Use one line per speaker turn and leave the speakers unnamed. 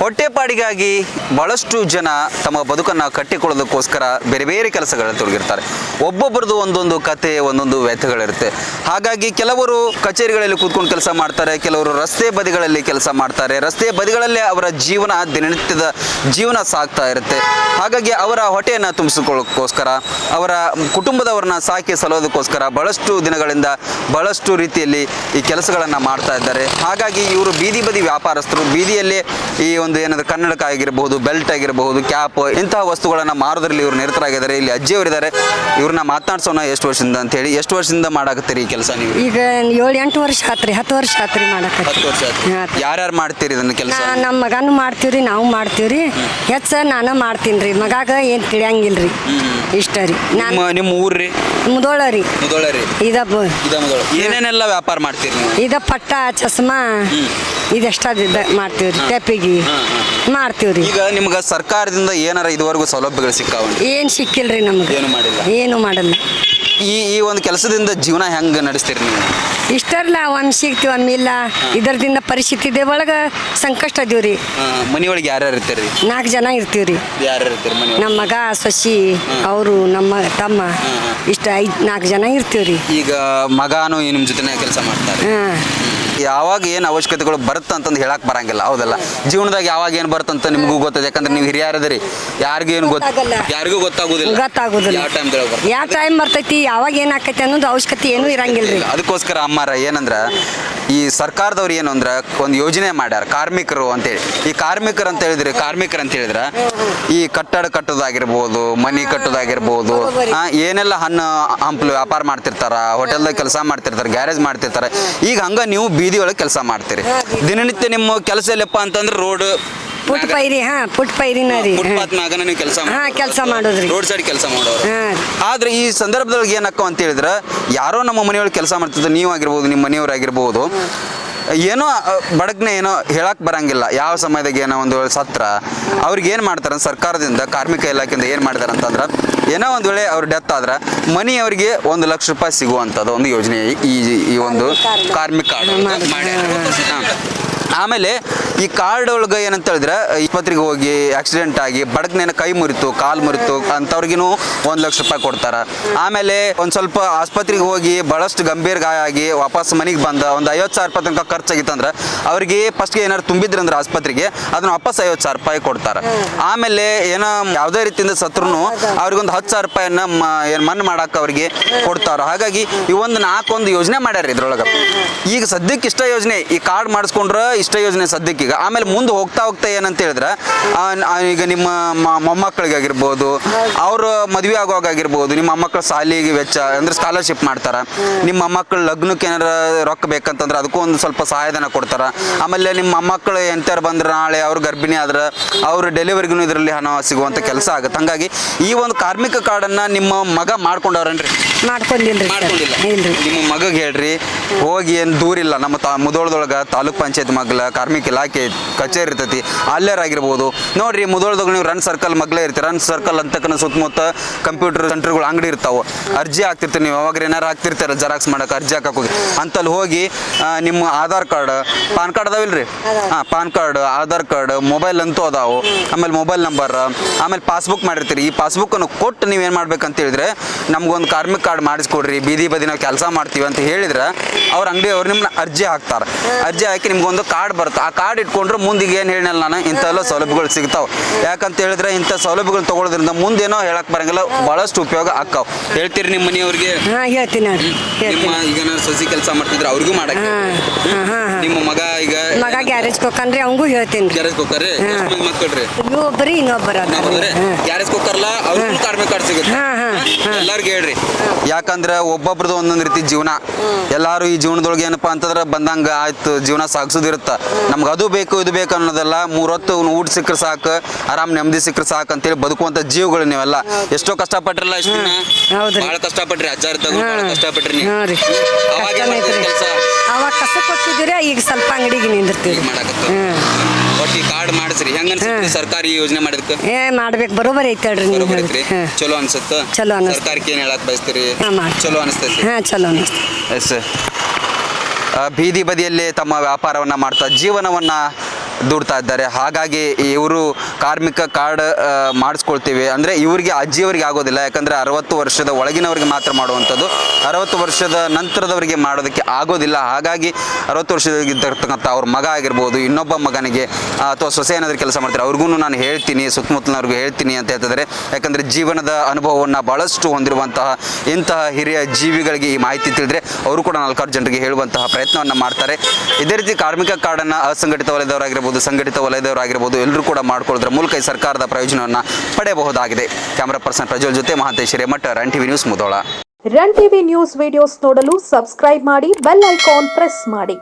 ಹೊಟ್ಟೆಪಾಡಿಗಾಗಿ ಬಹಳಷ್ಟು ಜನ ತಮ್ಮ ಬದುಕನ್ನು ಕಟ್ಟಿಕೊಳ್ಳೋದಕ್ಕೋಸ್ಕರ ಬೇರೆ ಬೇರೆ ಕೆಲಸಗಳಲ್ಲಿ ತೊಡಗಿರ್ತಾರೆ. ಒಬ್ಬೊಬ್ಬರದು ಒಂದೊಂದು ಕತೆ, ಒಂದೊಂದು ವ್ಯಥೆಗಳಿರುತ್ತೆ. ಹಾಗಾಗಿ ಕೆಲವರು ಕಚೇರಿಗಳಲ್ಲಿ ಕೂತ್ಕೊಂಡು ಕೆಲಸ ಮಾಡ್ತಾರೆ, ಕೆಲವರು ರಸ್ತೆ ಬದಿಗಳಲ್ಲಿ ಕೆಲಸ ಮಾಡ್ತಾರೆ. ರಸ್ತೆ ಬದಿಗಳಲ್ಲೇ ಅವರ ಜೀವನ, ದಿನನಿತ್ಯದ ಜೀವನ ಸಾಗ್ತಾ ಇರುತ್ತೆ. ಹಾಗಾಗಿ ಅವರ ಹೊಟ್ಟೆಯನ್ನು ತುಂಬಿಸಿಕೊಳ್ಳೋಕ್ಕೋಸ್ಕರ, ಅವರ ಕುಟುಂಬದವರನ್ನ ಸಾಕಿ ಸಲೋದಕ್ಕೋಸ್ಕರ ಬಹಳಷ್ಟು ದಿನಗಳಿಂದ ಬಹಳಷ್ಟು ರೀತಿಯಲ್ಲಿ ಈ ಕೆಲಸಗಳನ್ನು ಮಾಡ್ತಾ ಇದ್ದಾರೆ. ಹಾಗಾಗಿ ಇವರು ಬೀದಿ ಬದಿ ವ್ಯಾಪಾರಸ್ಥರು. ಬೀದಿಯಲ್ಲೇ ಈ ಒಂದು ಏನಾದ್ರು ಕನ್ನಡಕ ಆಗಿರಬಹುದು ಬೆಲ್ಟ್ ಆಗಿರಬಹುದು ಕ್ಯಾಪ್ ಇಂತಹ ವಸ್ತುಗಳನ್ನು ಮಾರೋದ್ರಲ್ಲಿ ಇವರು ನಿರತರಾಗಿದ್ದಾರೆ. ಇಲ್ಲಿ ಅಜ್ಜಿಯವರಿದ್ದಾರೆ. ಇವ್ರನ್ನ ಮಾತಾಡ್ಸೋಣ ಎಷ್ಟು ವರ್ಷದಿಂದ ಅಂತ ಹೇಳಿ ಎಷ್ಟು ವರ್ಷದಿಂದ ಮಾಡಾಕತ್ತೀರಿ ಈ ಕೆಲಸ ನೀವು?
ಈಗ ಏಳು ಎಂಟು ವರ್ಷ ಆತ್ರಿ ಹತ್ತು ವರ್ಷ ಆತ್ರಿ ಮಾಡಕತ್ತಿ
ಹತ್ತು ವರ್ಷ ಆಯ್ತು ಯಾರ್ಯಾರು ಮಾಡ್ತೀರಿ ಇದನ್ನ ಕೆಲಸ?
ನಮ್ಮ ಮಗನೂ ಮಾಡ್ತೀವ್ರಿ ನಾವು ಮಾಡ್ತೀವ್ರಿ. ಹೆಚ್ಚ ನಾನು ಮಾಡ್ತೀನಿ ರೀ ಮಗಾಗ ಏನು ತಿಳಿಯಂಗಿಲ್ರಿ. ಇಷ್ಟ ರೀ. ನಾನು
ನಿಮ್ಮ ನಿಮ್ಮ ಊರ್ರಿ?
ಮುದೋಳ ರೀ.
ಮುದೋಳ ರೀ.
ಇದ ಬ-
ಇದ ಮೊದಲು ಏನೇನೆಲ್ಲ ವ್ಯಾಪಾರ ಮಾಡ್ತೀರಿ ನೀವು?
ಇದ ಪಟ್ಟ ಚಸ್ಮಾ ಇದೆಷ್ಟ ಮಾಡ್ತೀವ್ರಿ? ಮಾಡ್ತೀವಿ ರೀ
ಈಗ ನಿಮ್ಗೆ ಸರ್ಕಾರದಿಂದ ಏನಾರ ಇದುವರೆಗೂ ಸೌಲಭ್ಯಗಳು ಸಿಕ್ಕಾವ
ಏನು ಸಿಕ್ಕಿಲ್ಲ ರೀ ನಮ್ಗೆ?
ಏನು ಮಾಡಿಲ್ಲ.
ಏನು ಮಾಡಲ್ಲ.
ಈ ಈ ಒಂದು ಕೆಲಸದಿಂದ ಜೀವನ ಹೆಂಗೆ ನಡೆಸ್ತೀರಿ ನೀವು?
ಇಷ್ಟರ್ಲ ಒಂದು ಸಿಗ್ತೀವಿ ಒಮ್ಮೆ ಇಲ್ಲ ಇದರದಿಂದ ಪರಿಸ್ಥಿತಿ ಇದೆ ಒಳಗೆ ಸಂಕಷ್ಟ ಅದೀವ್ರಿ
ಆ, ಮನೆಯೊಳಗೆ ಯಾರ್ಯಾರು ಇರ್ತೀರಿ?
ನಾಲ್ಕು ಜನ
ಯಾರ್ಯಾರು ಇರ್ತೀರಿ ಮನೆ
ನಮ್ಮ ಮಗ ಸೊಸಿ ಅವರು ನಮ್ಮ ತಮ್ಮ ಇಷ್ಟ ಐದು ನಾಲ್ಕು ಜನ ಇರ್ತೀವ್ರಿ.
ಈಗ ಮಗಾನು ನಿಮ್ಮ ಜೊತೆ ಕೆಲಸ ಮಾಡ್ತಾರೆ.
ಹಾಂ.
ಯಾವಾಗ ಏನು ಅವಶ್ಯಕತೆಗಳು ಬರುತ್ತೆ ಅಂತಂದು ಹೇಳಕ್ಕೆ ಬರಂಗಿಲ್ಲ ಹೌದಲ್ಲ? ಜೀವನದಾಗ ಯಾವಾಗ ಏನು ಬರುತ್ತಂತ ನಿಮಗೂ ಗೊತ್ತದೆ? ಯಾಕಂದ್ರೆ ನೀವು ಹಿರಿಯರದ್ರಿ ಯಾರಿಗೂ ಏನು ಗೊತ್ತ. ಯಾರಿಗೂ ಗೊತ್ತಾಗೋದಿಲ್ಲ.
ಗೊತ್ತಾಗೋದಿಲ್ಲ.
ಯಾವ ಟೈಮ್ದೊಳಗೆ
ಯಾವ ಟೈಮ್ ಬರ್ತೈತಿ ಯಾವಾಗ ಏನು ಆಕೈತಿ ಅನ್ನೋದು ಅವಶ್ಯಕತೆ ಏನು ಇರಂಗಿಲ್ಲ
ಅದಕ್ಕೋಸ್ಕರ ಅಮ್ಮಾರ ಏನಂದ್ರ ಈ ಸರ್ಕಾರದವ್ರು ಏನು ಅಂದ್ರೆ ಒಂದು ಯೋಜನೆ ಮಾಡ್ಯಾರ ಕಾರ್ಮಿಕರು ಅಂತೇಳಿ. ಈ ಕಾರ್ಮಿಕರು ಅಂತ ಹೇಳಿದ್ರೆ ಕಾರ್ಮಿಕರು ಅಂತ ಹೇಳಿದ್ರೆ ಈ ಕಟ್ಟಡ ಕಟ್ಟೋದಾಗಿರ್ಬೋದು ಮನಿ ಕಟ್ಟೋದಾಗಿರ್ಬೋದು ಏನೆಲ್ಲ ಹಣ್ಣು ಹಂಪಲು ವ್ಯಾಪಾರ ಮಾಡ್ತಿರ್ತಾರ ಹೋಟೆಲ್ದಾಗ ಕೆಲಸ ಮಾಡ್ತಿರ್ತಾರೆ ಗ್ಯಾರೇಜ್ ಮಾಡ್ತಿರ್ತಾರೆ ಈಗ ಹಂಗ ನೀವು ಬೀದಿ ಒಳಗೆ ಕೆಲಸ ಮಾಡ್ತೀರಿ. ದಿನನಿತ್ಯ ನಿಮ್ಮ ಕೆಲಸ ಎಲ್ಲಪ್ಪ ಅಂತಂದ್ರೆ ರೋಡ್
ಪುಟ್ ಪೈರಿ ಹಾ ಪುಟ್ ಪೈರಿನ ರೀ
ಫುಟ್ಪಾತ್ ಮ್ಯಾಗನ ನೀವು ಕೆಲಸ
ಹಾ, ಕೆಲ್ಸ ಮಾಡೋದ್ರಿ.
ರೋಡ್ ಸೈಡ್ ಕೆಲಸ ಮಾಡೋರು. ಆದ್ರೆ ಈ ಸಂದರ್ಭದೊಳಗೆ ಏನಕ್ಕ ಅಂತ ಹೇಳಿದ್ರೆ ಯಾರೋ ನಮ್ಮ ಮನೆಯೊಳಗೆ ಕೆಲಸ ಮಾಡ್ತಿದ್ರು ನೀವು ಆಗಿರ್ಬೋದು ನಿಮ್ಮ ಮನೆಯವರಾಗಿರ್ಬೋದು ಏನೋ ಬಡಗ್ನೆ ಏನೋ ಹೇಳಕ್ ಬರಂಗಿಲ್ಲ. ಯಾವ ಸಮಯದಾಗ ಏನೋ ಒಂದು ವೇಳೆ ಸತ್ರ ಅವ್ರಿಗೆ ಏನು ಮಾಡ್ತಾರೆ ಸರ್ಕಾರದಿಂದ ಕಾರ್ಮಿಕ ಇಲಾಖೆಯಿಂದ ಏನು ಮಾಡ್ತಾರೆ ಅಂತಂದ್ರೆ ಏನೋ ಒಂದು ವೇಳೆ ಅವ್ರ ಡೆತ್ ಆದ್ರೆ ಮನಿ ಅವರಿಗೆ ಒಂದು ಲಕ್ಷ ರೂಪಾಯಿ ಸಿಗುವಂಥದ್ದು ಒಂದು ಯೋಜನೆ ಈ ಈ ಒಂದು ಕಾರ್ಮಿಕ ಕಾರ್ಡ್ ಆಮೇಲೆ ಈ ಕಾರ್ಡ್ ಒಳಗೆ ಏನಂತ ಹೇಳಿದ್ರೆ ಇಪ್ಪತ್ತರಿಗೆ ಹೋಗಿ ಆಕ್ಸಿಡೆಂಟ್ ಆಗಿ ಬಡಕ್ನೇನ ಕೈ ಮುರಿತು ಕಾಲು ಮುರಿತು ಅಂಥವ್ರಿಗೂ ಒಂದು ಲಕ್ಷ ರೂಪಾಯಿ ಕೊಡ್ತಾರೆ. ಆಮೇಲೆ ಒಂದು ಸ್ವಲ್ಪ ಆಸ್ಪತ್ರೆಗೆ ಹೋಗಿ ಭಾಳಷ್ಟು ಗಂಭೀರ ಗಾಯ ಆಗಿ ವಾಪಸ್ ಮನೆಗೆ ಬಂದ ಒಂದು ಐವತ್ತು ಸಾವಿರ ರೂಪಾಯಿ ತನಕ ಖರ್ಚಾಗಿತ್ತಂದ್ರೆ ಅವ್ರಿಗೆ ಫಸ್ಟ್ಗೆ ಏನಾರು ತುಂಬಿದ್ರಂದ್ರೆ ಆಸ್ಪತ್ರೆಗೆ ಅದನ್ನ ವಾಪಸ್ ಐವತ್ತು ಸಾವಿರ ರೂಪಾಯಿ ಕೊಡ್ತಾರೆ. ಆಮೇಲೆ ಏನೋ ಯಾವುದೇ ರೀತಿಯಿಂದ ಸತ್ರು ಅವ್ರಿಗೊಂದು ಹತ್ತು ಸಾವಿರ ರೂಪಾಯಿನ ಏನು ಮಣ್ಣು ಮಾಡಕ್ಕೆ ಅವ್ರಿಗೆ ಕೊಡ್ತಾರ. ಹಾಗಾಗಿ ಈ ಒಂದು ನಾಲ್ಕೊಂದು ಯೋಜನೆ ಮಾಡ್ಯಾರ ಇದ್ರೊಳಗೆ. ಈಗ ಸದ್ಯಕ್ಕೆ ಇಷ್ಟ ಯೋಜನೆ, ಈ ಕಾರ್ಡ್ ಮಾಡಿಸ್ಕೊಂಡ್ರೆ ಇಷ್ಟ ಯೋಜನೆ ಸದ್ಯಕ್ಕೆ ಈಗ. ಆಮೇಲೆ ಮುಂದೆ ಹೋಗ್ತಾ ಹೋಗ್ತಾ ಏನಂತ ಹೇಳಿದ್ರೆ ಈಗ ನಿಮ್ಮ ಮೊಮ್ಮಕ್ಕಳಿಗಾಗಿರ್ಬೋದು, ಅವರು ಮದುವೆ ಆಗುವಾಗಾಗಿರ್ಬೋದು ನಿಮ್ಮ ಮೊಮ್ಮಕ್ಕಳ ಸಾಲಿಗೆ ವೆಚ್ಚ, ಅಂದ್ರೆ ಸ್ಕಾಲರ್ಶಿಪ್ ಮಾಡ್ತಾರೆ. ನಿಮ್ಮ ಮೊಮ್ಮಕ್ಕಳ ಲಗ್ನಕ್ಕೆ ಏನಾರ ರೊಕ್ಕ ಬೇಕಂತಂದ್ರೆ ಅದಕ್ಕೂ ಒಂದು ಸ್ವಲ್ಪ ಸಹಾಯಧನ ಕೊಡ್ತಾರೆ. ಆಮೇಲೆ ನಿಮ್ಮ ಮಕ್ಕಳು ಎಂತಾರು ಬಂದ್ರೆ ನಾಳೆ ಅವ್ರ ಗರ್ಭಿಣಿ ಆದ್ರೆ ಅವ್ರ ಡೆಲಿವರಿಗೂ ಇದರಲ್ಲಿ ಹಣ ಸಿಗುವಂಥ ಕೆಲಸ ಆಗುತ್ತೆ. ಹಂಗಾಗಿ ಈ ಒಂದು ಕಾರ್ಮಿಕ ಕಾರ್ಡನ್ನು ನಿಮ್ಮ ಮಗ ಮಾಡ್ಕೊಂಡವ್ರನ್ರಿ?
ಮಾಡ್ಕೊಂಡಿಲ್ರಿ
ಮಾಡ್ಕೊಂಡಿಲ್ಲ.
ಇಲ್ರಿ.
ನಿಮ್ಮ ಮಗಗೆ ಹೇಳ್ರಿ ಹೋಗಿ ಏನು ದೂರ ಇಲ್ಲ ನಮ್ಮ ತಾ ಮುದೋಳದೊಳಗೆ ತಾಲೂಕ್ ಪಂಚಾಯತ್ ಮಗ್ಲ ಕಾರ್ಮಿಕ ಇಲಾಖೆ ಕಚೇರಿ ಇರ್ತೈತಿ ಅಲ್ಲೇರಾಗಿರ್ಬೋದು. ನೋಡ್ರಿ ಮುದೋಳದಾಗ ನೀವು ರನ್ ಸರ್ಕಲ್ ಮಗ್ಲೇ ಇರ್ತೀರಿ. ರನ್ ಸರ್ಕಲ್ ಅಂತಕ್ಕನ ಸುತ್ತಮುತ್ತ ಕಂಪ್ಯೂಟರ್ ಸೆಂಟರ್ಗಳು ಅಂಗಡಿ ಇರ್ತಾವೆ. ಅರ್ಜಿ ಹಾಕ್ತಿರ್ತೀರಿ ನೀವು. ಯಾವಾಗ ಏನಾರು ಹಾಕ್ತಿರ್ತೀರ ಜೆರಾಕ್ಸ್ ಮಾಡಕ್ಕೆ ಅರ್ಜಿ ಹಾಕಕ್ಕೆ ಹೋಗಿ. ಅಂತಲ್ಲಿ ಹೋಗಿ ನಿಮ್ಮ ಆಧಾರ್ ಕಾರ್ಡ್ ಪಾನ್ ಕಾರ್ಡ್ ಅದಾವಿಲ್ರಿ? ಹಾಂ PAN card Aadhaar card mobile ಅಂತೂ ಅದಾವು. ಆಮೇಲೆ ಮೊಬೈಲ್ ನಂಬರ್ ಆಮೇಲೆ ಪಾಸ್ಬುಕ್ ಮಾಡಿರ್ತೀರಿ. ಈ ಪಾಸ್ಬುಕ್ಕನ್ನು ಕೊಟ್ಟು ನೀವು ನೀವೇನು ಮಾಡ್ಬೇಕಂತ ಹೇಳಿದ್ರೆ ನಮ್ಗೊಂದು ಕಾರ್ಮಿಕ ಕಾರ್ಡ್ ಮಾಡಿಸ್ಕೊಡ್ರಿ ಬೀದಿ ಬದಿ ನಾವು ಕೆಲಸ ಮಾಡ್ತೀವಿ ಅಂತ ಹೇಳಿದ್ರೆ ಅವ್ರ ಅಂಗಡಿ ಅವ್ರು ನಿಮ್ಮನ್ನ ಅರ್ಜಿ ಹಾಕ್ತಾರೆ. ಅರ್ಜಿ ಹಾಕಿ ನಿಮ್ಗೊಂದು ಕಾರ್ಡ್ ಬರುತ್ತೆ. ಆ ಕಾರ್ಡ್ ಇಟ್ಕೊಂಡ್ರೆ ಮುಂದಿಗೆ ಏನು ಹೇಳಿನಲ್ಲ ನಾನು ಇಂಥೆಲ್ಲ ಸೌಲಭ್ಯಗಳು ಸಿಗ್ತಾವೆ. ಯಾಕಂತ ಹೇಳಿದ್ರೆ ಇಂಥ ಸೌಲಭ್ಯಗಳು ತಗೊಳ್ಳೋದ್ರಿಂದ ಮುಂದೇನೋ ಹೇಳಕ್ ಬರಂಗಿಲ್ಲ ಭಾಳಷ್ಟು ಉಪಯೋಗ ಆಕ್ಕಾವ ಹೇಳ್ತೀರಿ ನಿಮ್ಮ ಮನೆಯವ್ರಿಗೆ?
ಹಾಂ ಹೇಳ್ತೀನಿ ನೋಡ್ರಿ
ನಿಮ್ಮ
ಹೇಳ್ತೀನಿ.
ಈಗ ನಾನು ಸಸಿ ಕೆಲಸ ಮಾಡ್ತಿದ್ರೆ ಅವ್ರಿಗೂ ಮಾಡಕ್ಕೆ. ನಿಮ್ಮ ಮಗ ಈಗ
ಮಗ ಗ್ಯಾರೇಜ್ ಹೋಗ್ಕಂದ್ರೆ ಅವಂಗೂ ಹೇಳ್ತೀನಿ.
ಗ್ಯಾರೇಜ್ ಹೋಗ್ತಾರೆ
ಇನ್ನೊಬ್ಬರ
ಗ್ಯಾರೇಜ್ ಅವ್ರಿಗೂ ಕಾರ್ಮಿಕ ಕಾರ್ಡ್ ಸಿಗುತ್ತೆ. ಎಲ್ಲಾರ್ಗೂ ಹೇಳ್ರಿ. ಯಾಕಂದ್ರೆ ಒಬ್ಬೊಬ್ರದ್ದು ಒಂದೊಂದು ರೀತಿ ಜೀವನ. ಎಲ್ಲಾರು ಈ ಜೀವನದೊಳಗೆ ಏನಪ್ಪಾ ಅಂತಂದ್ರೆ ಬಂದಂಗ ಆಯ್ತು ಜೀವನ ಸಾಗಿಸೋದಿರುತ್ತ. ನಮ್ಗೆ ಅದು ಬೇಕು ಇದು ಬೇಕು ಅನ್ನೋದೆಲ್ಲ ಮೂರೊತ್ತು ಊಟ ಸಿಕ್ಕರೆ ಸಾಕು ಆರಾಮ್ ನೆಮ್ಮದಿ ಸಿಕ್ಕರೆ ಸಾಕು ಅಂತೇಳಿ ಬದುಕುವಂತ ಜೀವಗಳು ನೀವೆಲ್ಲ. ಎಷ್ಟೋ ಕಷ್ಟಪಟ್ರಲ್ಲ ಇಷ್ಟು. ಭಾಳ ಕಷ್ಟಪಟ್ರಿ
ಅಜ್ಜಾರ.
ಕಷ್ಟಪಟ್ರಿ ಅವಾಗ
ಕಸ ಈಗ ಸ್ವಲ್ಪ ಅಂಗಡಿಗೆ ನಿಂದಿರ್ತೀವಿ
ಮಾಡಕತ್ತ ಒಟ್ಟಿ ಕಾರ್ಡ್ ಮಾಡಿಸ್ರಿ. ಹೆಂಗ ಅನ್ಸುತ್ತೆ ಸರ್ಕಾರಿ ಯೋಜನೆ ಮಾಡಿದ್ಕ?
ಏ ಮಾಡ್ಬೇಕು. ಬರೋಬರಿ ಐತೆ ಹೇಳ್ರಿ ನೀವು
ಬರೋಬ್ಬರಿ ಐತ್ರಿ.
ಹಾಂ.
ಚಲೋ ಅನ್ಸುತ್ತ?
ಚಲೋ ಅನ್ಸುತ್ತೆ.
ಸರ್ಕಾರಕ್ಕೆ ಏನು ಹೇಳಕ್ ಬಯಸ್ತೀರಿ?
ಹಾಂ ಮಾಡಿ
ಚಲೋ ಅನಿಸ್ತೈತಿ.
ಹಾಂ ಚಲೋ ಅನ್ನಿಸ್ತು
ಎಸ್ ಬೀದಿ ಬದಿಯಲ್ಲಿ ತಮ್ಮ ವ್ಯಾಪಾರವನ್ನು ಮಾಡ್ತಾ ಜೀವನವನ್ನು ದುಡ್ತಾ ಇದ್ದಾರೆ. ಹಾಗಾಗಿ ಇವರು ಕಾರ್ಮಿಕ ಕಾರ್ಡ್ ಮಾಡಿಸ್ಕೊಳ್ತೀವಿ. ಅಂದರೆ ಇವರಿಗೆ, ಅಜ್ಜಿಯವರಿಗೆ ಆಗೋದಿಲ್ಲ. ಯಾಕಂದರೆ ಅರವತ್ತು ವರ್ಷದ ಒಳಗಿನವರಿಗೆ ಮಾತ್ರ ಮಾಡುವಂಥದ್ದು. ಅರವತ್ತು ವರ್ಷದ ನಂತರದವರಿಗೆ ಮಾಡೋದಕ್ಕೆ ಆಗೋದಿಲ್ಲ. ಹಾಗಾಗಿ ಅರವತ್ತು ವರ್ಷದಿರ್ತಕ್ಕಂಥ ಅವ್ರ ಮಗ ಆಗಿರ್ಬೋದು, ಇನ್ನೊಬ್ಬ ಮಗನಿಗೆ ಅಥವಾ ಸೊಸೆ ಏನಾದರೂ ಕೆಲಸ ಮಾಡ್ತಾರೆ ಅವ್ರಿಗೂ ನಾನು ಹೇಳ್ತೀನಿ, ಸುತ್ತಮುತ್ತಲಿನವ್ರಿಗೂ ಹೇಳ್ತೀನಿ ಅಂತ ಹೇಳ್ತಿದ್ದಾರೆ. ಯಾಕಂದರೆ ಜೀವನದ ಅನುಭವವನ್ನು ಭಾಳಷ್ಟು ಹೊಂದಿರುವಂತಹ ಇಂತಹ ಹಿರಿಯ ಜೀವಿಗಳಿಗೆ ಈ ಮಾಹಿತಿ ತಿಳಿದ್ರೆ ಅವರು ಕೂಡ ನಾಲ್ಕಾರು ಜನರಿಗೆ ಹೇಳುವಂತಹ ಪ್ರಯತ್ನವನ್ನು ಮಾಡ್ತಾರೆ. ಇದೇ ರೀತಿ ಕಾರ್ಮಿಕ ಕಾರ್ಡನ್ನು ಅಸಂಘಟಿತ ವಲಯದವರಾಗಿರ್ಬೋದು ಸಂಘಟಿತ ವಲಯದವರಾಗಿರ್ಬೋದು ಎಲ್ಲರೂ ಕೂಡ ಮಾಡಿಕೊಳ್ಳೋದ್ರ ಮೂಲಕ ಈ ಸರ್ಕಾರದ ಪ್ರಯೋಜನವನ್ನು ಪಡೆಯಬಹುದಾಗಿದೆ. ಕ್ಯಾಮರಾ ಪರ್ಸನ್ ಪ್ರಜ್ವಲ್ ಜೊತೆ Mahantesh Hiremath run TV news Mudhol
run TV news videos ನೋಡಲು ಸಬ್ಸ್ಕ್ರೈಬ್ ಮಾಡಿ ಬೆಲ್ ಐಕಾನ್ ಪ್ರೆಸ್ ಮಾಡಿ.